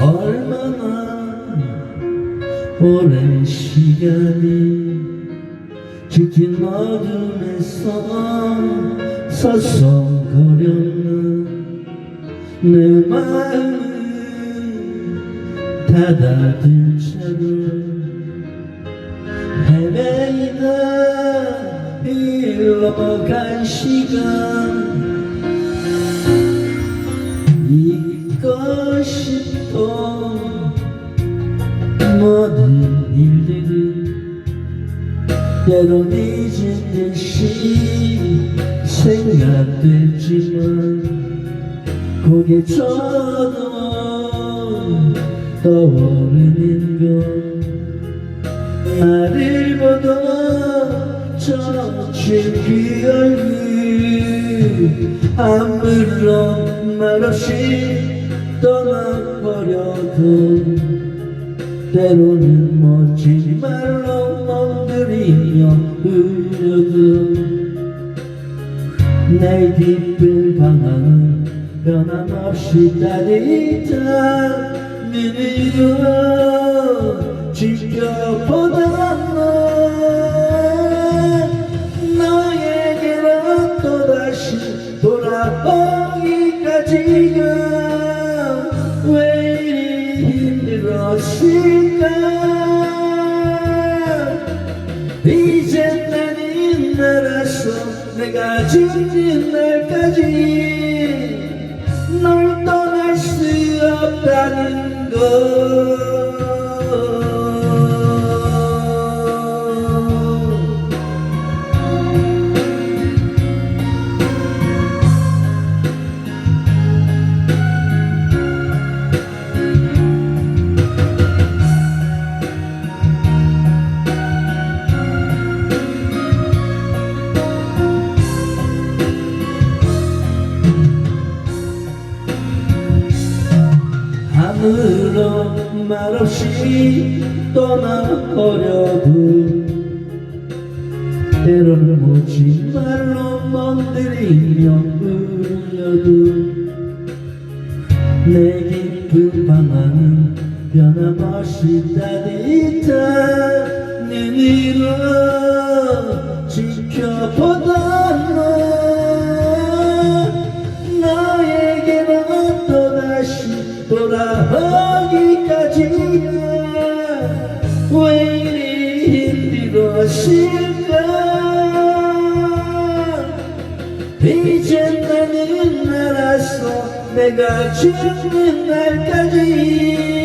얼마나 오랜 시간이 짙은 어둠에서 서성거렸는 내 마음은 닫아둔 채로 헤매이다. 흘러간 시간 싶어 모든 일들을 때론 잊은 듯이 생각되지만 고개 쳐도 떠오르는 건 나를 보던 저친 그 얼굴 아무런 말 없이 떠나버려도 때로는 멋진 말로 멍들이며 울려도 내 깊은 방황은 변함없이 따뜻한 눈으로 지켜보다 너 너에게로 또다시 돌아오기까지가 이제 나는 알았어. 내가 죽는 날까지 널 떠날 수 없다는 것 아무런 말 없이 떠나버려도 때로는 멋진 말로 멍들이며 울려도 내 깊은 방황은 변함없이 따뜻한 왜 이리 힘들었을까? 이제 나는 알았어 내가 죽는 날까지